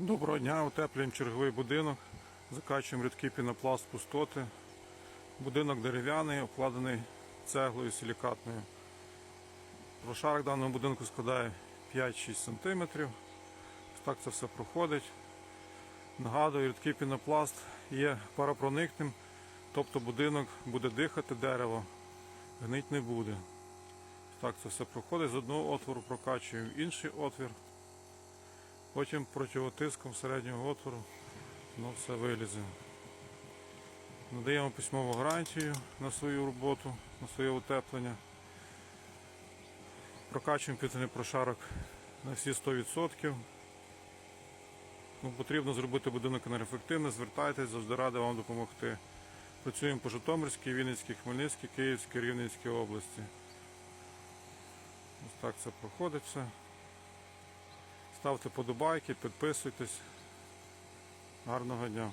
Доброго дня, утеплюємо черговий будинок, закачуємо рідкий пінопласт пустоти. Будинок дерев'яний, обкладений цеглою силікатною. Прошарок даного будинку складає 5-6 см. Так це все проходить. Нагадую, рідкий пінопласт є паропроникним, тобто будинок буде дихати, дерево гнить не буде. Так це все проходить. З одного отвору прокачуємо інший отвір. Потім противотиском середнього отвору воно все вилізе. Надаємо письмову гарантію на свою роботу, на своє утеплення. Прокачуємо півтини прошарок на всі 100%. Ну, потрібно зробити будинок енергоефективним, звертайтесь, завжди радий вам допомогти. Працюємо по Житомирській, Вінницькій, Хмельницькій, Київській, Рівненській області. Ось так це проходить все. Ставте подобайки, підписуйтесь. Гарного дня.